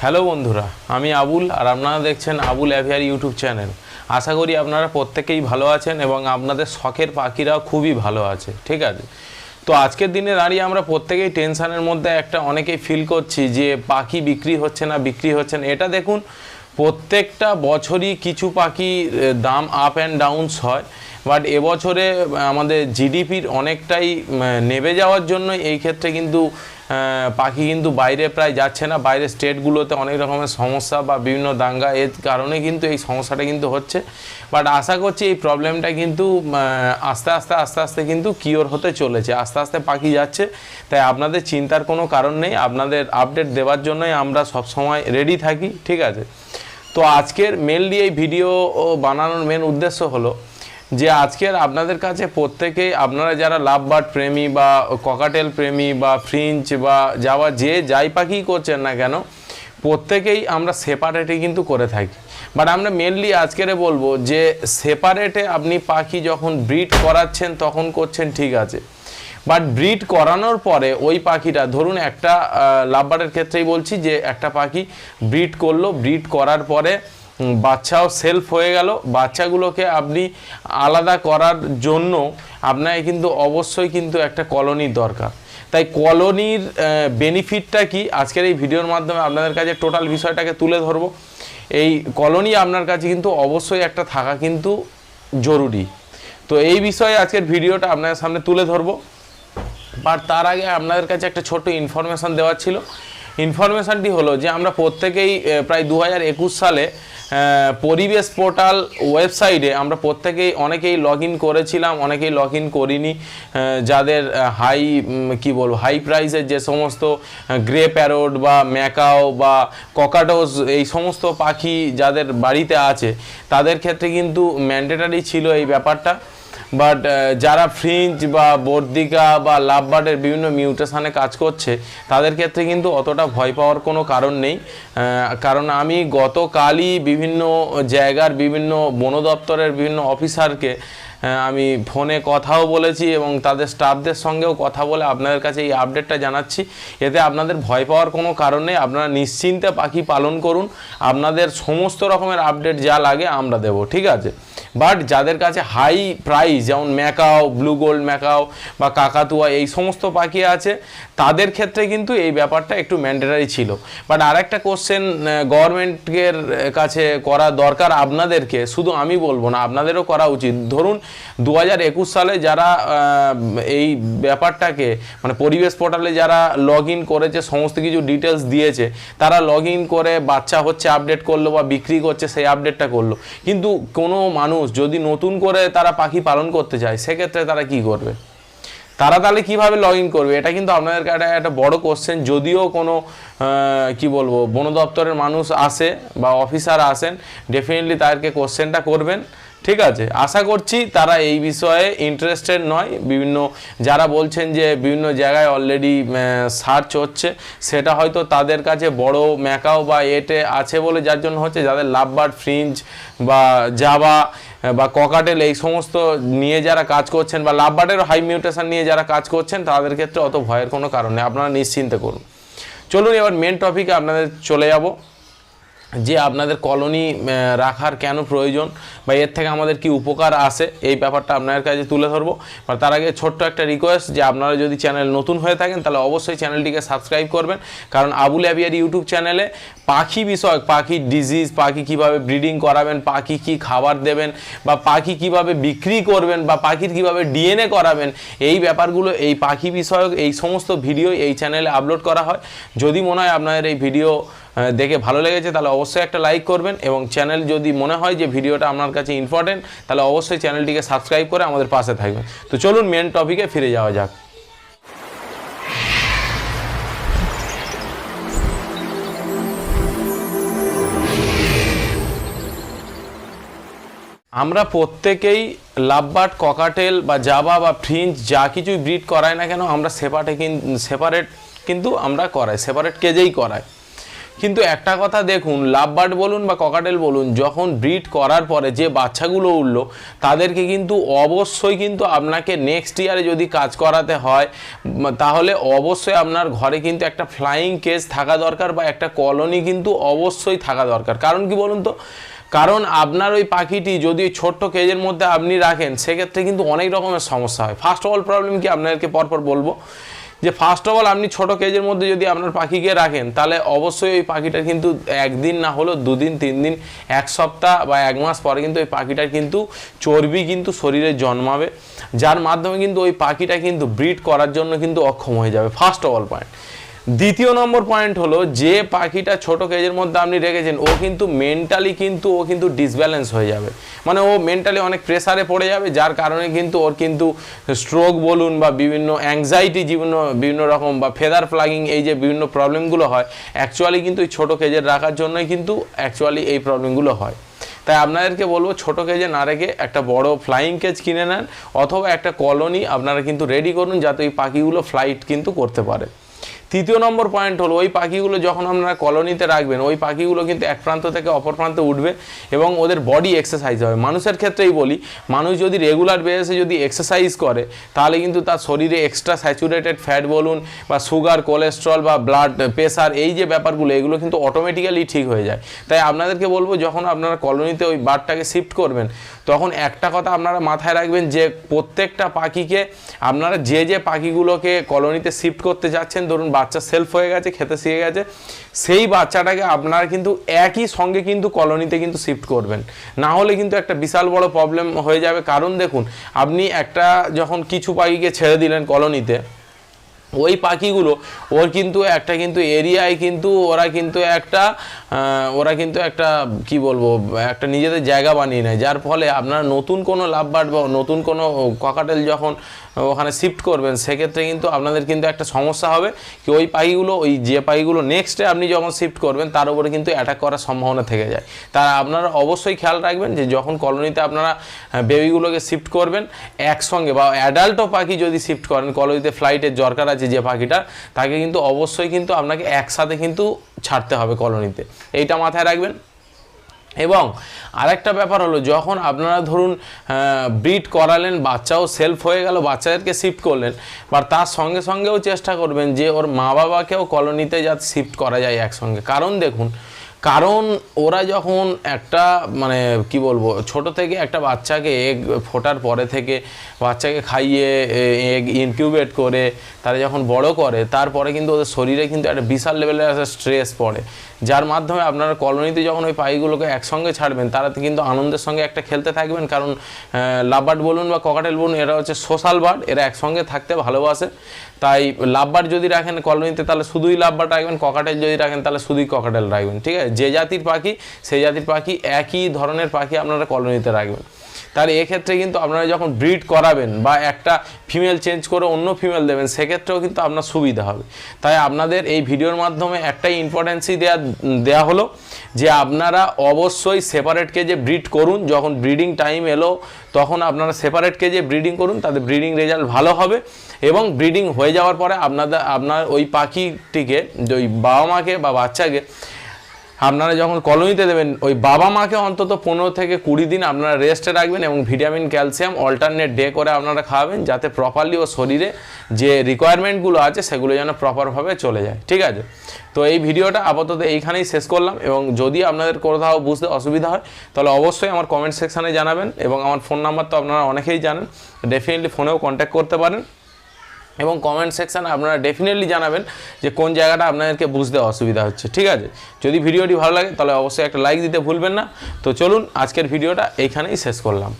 Hello বন্ধুরা আমি আবুল আর আপনারা দেখছেন আবুল অ্যাভিয়ার ইউটিউব চ্যানেল। আশা করি আপনারা প্রত্যেকেই ভালো আছেন এবং আপনাদের শখের পাখিরাও খুবই ভালো আছে ঠিক আছে? তো আজকের দিনে দাঁড়িয়ে আমরা প্রত্যেকেই টেনশানের মধ্যে একটা অনেকেই ফিল করছি যে পাখি বিক্রি হচ্ছে না বিক্রি হচ্ছে না। এটা দেখুন প্রত্যেকটা বছরই কিছু পাখির এ, দাম আপ অ্যান্ড ডাউনস হয়। বাট এবছরে আমাদের জিডিপির অনেকটাই নেবে যাওয়ার জন্য এই ক্ষেত্রে কিন্তু পাখি কিন্তু বাইরে প্রায় যাচ্ছে না। বাইরের স্টেটগুলোতে অনেক রকমের সমস্যা বা বিভিন্ন দাঙ্গা, এর কারণে কিন্তু এই সমস্যাটা কিন্তু হচ্ছে। বাট আশা করছি এই প্রবলেমটা কিন্তু আস্তে আস্তে আস্তে আস্তে কিন্তু কিওর হতে চলেছে। আস্তে আস্তে পাখি যাচ্ছে। তাই আপনাদের চিন্তার কোনো কারণ নেই। আপনাদের আপডেট দেওয়ার জন্যই আমরা সবসময় রেডি থাকি, ঠিক আছে? তো আজকের মেনলি এই ভিডিও বানানোর মেন উদ্দেশ্য হলো যে আজকের আপনাদের কাছে প্রত্যেকেই আপনারা যারা লাভ বার্ড প্রেমী বা ককাটেল প্রেমী বা ফ্রিঞ্চ বা যাওয়া যে যাই পাখি করছেন না কেন, প্রত্যেকেই আমরা সেপারেটে কিন্তু করে থাকি। বাট আমরা মেনলি আজকেরে বলব যে সেপারেটে আপনি পাখি যখন ব্রিড করাচ্ছেন তখন করছেন ঠিক আছে। বাট ব্রিড করানোর পরে ওই পাখিটা, ধরুন একটা লাভবারের ক্ষেত্রেই বলছি যে একটা পাখি ব্রিড করল ব্রিড করার পরে বাচ্চাও সেলফ হয়ে গেল। বাচ্চাগুলোকে আপনি আলাদা করার জন্য আপনাকে কিন্তু অবশ্যই কিন্তু একটা কলোনির দরকার। তাই কলোনির বেনিফিটটা কি? আজকের এই ভিডিওর মাধ্যমে আপনাদের কাছে টোটাল বিষয়টাকে তুলে ধরবো। এই কলোনি আপনার কাছে কিন্তু অবশ্যই একটা থাকা কিন্তু জরুরি। তো এই বিষয়ে আজকের ভিডিওটা আপনাদের সামনে তুলে ধরবো। বাট তার আগে আপনাদের কাছে একটা ছোট্ট ইনফরমেশান দেওয়ার ছিল। ইনফরমেশানটি হলো যে আমরা প্রত্যেকেই প্রায় দু একুশ সালে পরিবেশ পোর্টাল ওয়েবসাইটে আমরা প্রত্যেকেই অনেকেই লগ ইন করেছিলাম, অনেকেই লগ ইন করিনি যাদের হাই কি বলব, হাই প্রাইসের যে সমস্ত গ্রে প্যারোড বা ম্যাকাও বা ককাটোস, এই সমস্ত পাখি যাদের বাড়িতে আছে, তাদের ক্ষেত্রে কিন্তু ম্যান্ডেটারি ছিল এই ব্যাপারটা। বাট যারা ফ্রিঞ্জ বা বর্দিকা বা লাভবার্ডের বিভিন্ন মিউটেশানে কাজ করছে, তাদের ক্ষেত্রে কিন্তু অতটা ভয় পাওয়ার কোনো কারণ নেই। কারণ আমি গতকালই বিভিন্ন জায়গার বিভিন্ন বন দপ্তরের বিভিন্ন অফিসারকে আমি ফোনে কথাও বলেছি এবং তাদের স্টাফদের সঙ্গেও কথা বলে আপনাদের কাছে এই আপডেটটা জানাচ্ছি। এতে আপনাদের ভয় পাওয়ার কোনো কারণ নেই। আপনারা নিশ্চিন্তে পাখি পালন করুন। আপনাদের সমস্ত রকমের আপডেট যা লাগে আমরা দেব। ঠিক আছে? বাট যাদের কাছে হাই প্রাইস যেমন ম্যাকাও ব্লু গোল্ড ম্যাকাও বা কাকাতুয়া এই সমস্ত পাখি আছে, তাদের ক্ষেত্রে কিন্তু এই ব্যাপারটা একটু ম্যান্ডেটারি ছিল। বাট আরেকটা কোশ্চেন গভর্নমেন্টের কাছে করা দরকার আপনাদেরকে, শুধু আমি বলব না, আপনাদেরও করা উচিত। ধরুন দু হাজার একুশ সালে যারা এই ব্যাপারটাকে মানে পরিবেশ পোর্টালে যারা লগ ইন করেছে, সমস্ত কিছু ডিটেলস দিয়েছে, তারা লগ ইন করে বাচ্চা হচ্ছে আপডেট করল বা বিক্রি করছে, সেই আপডেটটা করল। কিন্তু কোনো মানুষ যদি নতুন করে তারা পাখি পালন করতে চায় সেক্ষেত্রে তারা কি করবে? তারা তাহলে কীভাবে লগ ইন করবে? এটা কিন্তু আপনাদের কাছে একটা বড় কোশ্চেন যদিও কোনো কি বলব বন দপ্তরের মানুষ আসে বা অফিসার আসেন ডেফিনেটলি তাদেরকে কোশ্চেনটা করবেন। ঠিক আছে, আশা করছি তারা এই বিষয়ে ইন্টারেস্টেড নয়। বিভিন্ন যারা বলছেন যে বিভিন্ন জায়গায় অলরেডি সার্চ হচ্ছে, সেটা হয়তো তাদের কাছে বড় ম্যাকাও বা এটে আছে বলে যার জন্য হচ্ছে যাদের লাভবার্ড ফ্রিঞ্জ বা জাবা বা ককাটেল এই সমস্ত নিয়ে যারা কাজ করছেন বা লাভবার্ডেরও হাই মিউটেশন নিয়ে যারা কাজ করছেন, তাদের ক্ষেত্রে অত ভয়ের কোনো কারণ নেই। আপনারা নিশ্চিন্তে করুন। চলুন এবার মেন টপিকে আপনাদের চলে যাব। যে আপনাদের কলোনি রাখার কেন প্রয়োজন বা এর থেকে আমাদের কি উপকার আসে এই ব্যাপারটা আপনাদের কাছে তুলে ধরবো। আর তার আগে ছোট্ট একটা রিকোয়েস্ট যে আপনারা যদি চ্যানেল নতুন হয়ে থাকেন, তাহলে অবশ্যই চ্যানেলটিকে সাবস্ক্রাইব করবেন। কারণ আবুল অ্যাবিয়ার ইউটিউব চ্যানেলে পাখি বিষয়ক পাখির ডিজিজ পাখি কীভাবে ব্রিডিং করাবেন, পাখি কি খাবার দেবেন, বা পাখি কীভাবে বিক্রি করবেন, বা পাখির কীভাবে ডিএনএ করাবেন, এই ব্যাপারগুলো, এই পাখি বিষয়ক, এই সমস্ত ভিডিও এই চ্যানেলে আপলোড করা হয়। যদি মনে হয় আপনাদের এই ভিডিও দেখে ভালো লেগেছে, তাহলে অবশ্যই একটা লাইক করবেন এবং চ্যানেল যদি মনে হয় যে ভিডিওটা আপনার কাছে ইম্পর্টেন্ট তাহলে অবশ্যই চ্যানেলটিকে সাবস্ক্রাইব করে আমাদের পাশে থাকবেন। তো চলুন মেন টপিকে ফিরে যাওয়া যাক। আমরা প্রত্যেকেই লাভবার্ড ককাটেল বা জাবা বা ফ্রিঞ্জ যা কিছুই ব্রিড করাই না কেন, আমরা সেপারেটে সেপারেট কিন্তু আমরা করাই সেপারেট কেজেই করাই। কিন্তু একটা কথা দেখুন, লাভবার্ড বলুন বা ককাটেল বলুন, যখন ব্রিড করার পরে যে বাচ্চাগুলো উঠল, তাদেরকে কিন্তু অবশ্যই কিন্তু আপনাকে নেক্সট ইয়ারে যদি কাজ করাতে হয় তাহলে অবশ্যই আপনার ঘরে কিন্তু একটা ফ্লাইং কেজ থাকা দরকার বা একটা কলোনি কিন্তু অবশ্যই থাকা দরকার। কারণ কি বলুন তো? কারণ আপনার ওই পাখিটি যদি ছোট্ট কেজের মধ্যে আপনি রাখেন, সেক্ষেত্রে কিন্তু অনেক রকমের সমস্যা হয়। ফার্স্ট অফ অল প্রবলেম কি আপনাদেরকে পরপর বলব? যে ফার্স্ট অফ অল আপনি ছোটো কেজের মধ্যে যদি আপনার পাখিকে রাখেন, তাহলে অবশ্যই ওই পাখিটার কিন্তু একদিন না হলেও দুদিন তিন দিন এক সপ্তাহ বা এক মাস পরে কিন্তু ওই পাখিটার কিন্তু চর্বি কিন্তু শরীরে জন্মাবে, যার মাধ্যমে কিন্তু ওই পাখিটা কিন্তু ব্রিড করার জন্য কিন্তু অক্ষম হয়ে যাবে ফার্স্ট অফ অল পয়েন্ট দ্বিতীয় নম্বর পয়েন্ট হলো, যে পাখিটা ছোট কেজের মধ্যে আপনি রেখেছেন, ও কিন্তু মেন্টালি কিন্তু, ও কিন্তু ডিসব্যালেন্স হয়ে যাবে। মানে ও মেন্টালি অনেক প্রেসারে পড়ে যাবে, যার কারণে কিন্তু ওর কিন্তু স্ট্রোক বলুন বা বিভিন্ন অ্যাংজাইটি বিভিন্ন বিভিন্ন রকম বা ফেদার ফ্লাগিং এই যে বিভিন্ন প্রবলেমগুলো হয় অ্যাকচুয়ালি কিন্তু এই ছোটো কেজের রাখার জন্যই কিন্তু অ্যাকচুয়ালি এই প্রবলেমগুলো হয়। তাই আপনাদেরকে বলব, ছোটো কেজে না রেখে একটা বড় ফ্লাইং কেজ কিনে নেন, অথবা একটা কলোনি আপনারা কিন্তু রেডি করুন, যাতে ওই পাখিগুলো ফ্লাইট কিন্তু করতে পারে। তৃতীয় নম্বর পয়েন্ট হলো, ওই পাখিগুলো যখন আপনারা কলোনিতে রাখবেন, ওই পাখিগুলো কিন্তু এক প্রান্ত থেকে অপর প্রান্তে উঠবে এবং ওদের বডি এক্সারসাইজ হবে। মানুষের ক্ষেত্রেই বলি, মানুষ যদি রেগুলার বেসে যদি এক্সারসাইজ করে, তাহলে কিন্তু তার শরীরে এক্সট্রা স্যাচুরেটেড ফ্যাট বলুন বা সুগার কোলেস্ট্রল বা ব্লাড প্রেশার এই যে ব্যাপারগুলো, এগুলো কিন্তু অটোমেটিক্যালি ঠিক হয়ে যায়। তাই আপনাদেরকে বলব, যখন আপনারা কলোনিতে ওই বার্ডটাকে শিফট করবেন, তখন একটা কথা আপনারা মাথায় রাখবেন যে, প্রত্যেকটা পাখিকে আপনারা যে যে পাখিগুলোকে কলোনিতে শিফট করতে যাচ্ছেন, ধরুন বাচ্চা সেলফ হয়ে গেছে, খেতে শিখে গেছে, সেই বাচ্চাটাকে আপনারা কিন্তু একই সঙ্গে কিন্তু কলোনিতে কিন্তু শিফট করবেন। না হলে কিন্তু একটা বিশাল বড় প্রবলেম হয়ে যাবে। কারণ দেখুন, আপনি একটা যখন কিছু পাখিকে ছেড়ে দিলেন কলোনিতে, ওই পাখিগুলো, ওর কিন্তু একটা কিন্তু এরিয়ায় কিন্তু ওরা কিন্তু একটা ওরা কিন্তু একটা, কি বলব, একটা নিজেদের জায়গা বানিয়ে নেয়। যার ফলে আপনার নতুন কোনো লাভবার্ড বা নতুন কোনো ককাটেল যখন ওখানে শিফট করবেন, সেক্ষেত্রে কিন্তু আপনাদের কিন্তু একটা সমস্যা হবে কি ওই পাখিগুলো ওই যে পাখিগুলো নেক্সটে আপনি যখন শিফট করবেন, তার উপরে কিন্তু অ্যাটাক করার সম্ভাবনা থেকে যায়। তারা আপনারা অবশ্যই খেয়াল রাখবেন যে যখন কলোনিতে আপনারা বেবিগুলোকে শিফট করবেন, একসঙ্গে বা অ্যাডাল্টও পাখি যদি শিফট করেন, কলোনিতে ফ্লাইটের দরকার আছে যে পাখিটার তাকে কিন্তু অবশ্যই কিন্তু আপনাকে একসাথে কিন্তু ছাড়তে হবে কলোনিতে। এইটা মাথায় রাখবেন। এবং আরেকটা ব্যাপার হলো, যখন আপনারা ধরুন ব্রিড করালেন, বাচ্চাও সেলফ হয়ে গেল, বাচ্চাদেরকে শিফট করলেন বা তার সঙ্গে সঙ্গেও চেষ্টা করবেন যে ওর মা বাবাকেও কলোনিতে যাতে শিফট করা যায় একসঙ্গে। কারণ দেখুন কারণ ওরা যখন একটা মানে কি বলব, ছোট থেকে একটা বাচ্চাকে এগ ফোটার পরে থেকে বাচ্চাকে খাইয়ে এগ ইনকিউবেট করে, তারা যখন বড় করে, তারপরে কিন্তু ওদের শরীরে কিন্তু একটা বিশাল লেভেলের একটা স্ট্রেস পড়ে। যার মাধ্যমে আপনারা কলোনিতে যখন ওই পাখিগুলোকে একসঙ্গে ছাড়বেন, তারা কিন্তু আনন্দের সঙ্গে একটা খেলতে থাকবেন। কারণ লাভবার্ড বলুন বা ককাটেল বলুন, এরা হচ্ছে সোশ্যাল বার্ড এরা একসঙ্গে থাকতে ভালোবাসে। তাই লাভবার্ড যদি রাখেন কলোনিতে, তাহলে শুধুই লাভবার্ড রাখবেন ককাটেল যদি রাখেন, তাহলে শুধুই ককাটেল রাখবেন, ঠিক আছে? যে জাতির পাখি, সেই জাতির পাখি একই ধরনের পাখি আপনারা কলোনিতে রাখবেন। তাহলে এক্ষেত্রে কিন্তু আপনারা যখন ব্রিড করাবেন বা একটা ফিমেল চেঞ্জ করে অন্য ফিমেল দেবেন, সেক্ষেত্রেও কিন্তু আপনার সুবিধা হবে। তাই আপনাদের এই ভিডিওর মাধ্যমে একটাই ইম্পর্টেন্সই দেওয়া দেওয়া হলো যে আপনারা অবশ্যই সেপারেট কেজে ব্রিড করুন। যখন ব্রিডিং টাইম এলো, তখন আপনারা সেপারেট কেজে ব্রিডিং করুন তাদের ব্রিডিং রেজাল্ট ভালো হবে এবং ব্রিডিং হয়ে যাওয়ার পরে আপনাদের, আপনার ওই পাখিটিকে যে ওই বাবা মাকে বা বাচ্চাকে আপনারা যখন কলোনিতে দেবেন, ওই বাবা মাকে অন্তত পনেরো থেকে কুড়ি দিন আপনারা রেস্টে রাখবেন এবং ভিটামিন ক্যালসিয়াম অল্টারনেট ডে করে আপনারা খাওয়াবেন যাতে প্রপারলি ও শরীরে যে রিকোয়ারমেন্টগুলো আছে সেগুলো যেন প্রপারভাবে চলে যায়। ঠিক আছে? তো এই ভিডিওটা আপাতত এইখানেই শেষ করলাম এবং যদি আপনাদের কোথাও বুঝতে অসুবিধা হয়, তাহলে অবশ্যই আমার কমেন্ট সেকশানে জানাবেন এবং আমার ফোন নাম্বার তো আপনারা অনেকেই জানেন। ডেফিনেটলি ফোনেও কন্ট্যাক্ট করতে পারেন। এবং কমেন্ট সেকশানে আপনারা ডেফিনেটলি জানাবেন যে কোন জায়গাটা আপনাদেরকে বুঝতে অসুবিধা হচ্ছে, ঠিক আছে? যদি ভিডিওটি ভালো লাগে তাহলে অবশ্যই একটা লাইক দিতে ভুলবেন না। তো চলুন, আজকের ভিডিওটা এইখানেই শেষ করলাম।